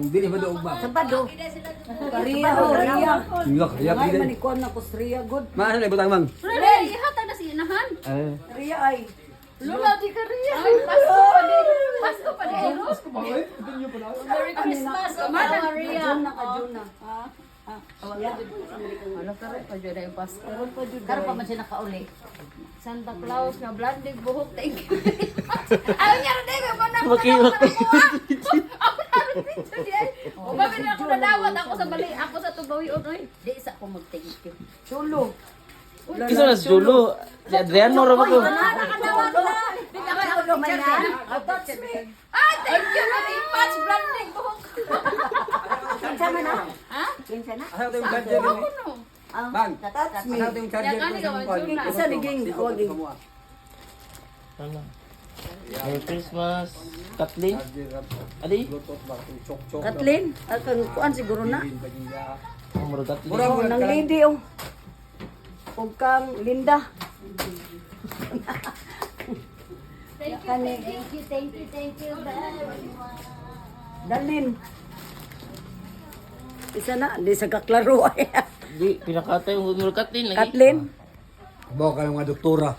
Dili ba doog ba? Sa pado. Ria o Ria. Ngak, ya Ngay pili. manikon ako sa Ria good. Ma ano na butang mang? Rere, ihatag na si inahan. Eh. Ria ay. Lula, di ka rin. Ay, Pasko pa din. Pasko pa din. Merry Christmas, Amanda Maria. Jun na ka Jun na. Ano ka rin? Pwede na yung Pasko. Karo pa man siya nakauli. Santa Claus nga blanding buhok. Thank you. Ayaw niya rin eh. Manang Makiwak. Ako di ay. O bakit na ako nadawat ako sa bali. Ako sa tubawi. Oy, di isa ko mag-thank you. Chulo. Kisa na si Julo. Si Adriano ra ba ko? Nakadawat na. Di ka man ako lumayan. Ah, thank you very much. Blanding buhok. Kinsa man na? Ha? Kinsa na? Asa tayong charger Ako no. Bang. Touch me. Asa tayong charger? Yan, na. Isa awaging. Ano? Merry Christmas. Kathleen? Adi? Kathleen, akang kuan siguro na. Ang mura Kathleen. Mura Oh, mo nang lady oh. Ug kang Linda. Thank you, thank you, thank you, thank you. Dalin. Isa na, di sa kaklaro ay. Di, pinakatay yung Kathleen lagi. Kathleen. Bawa ka ng mga doktora.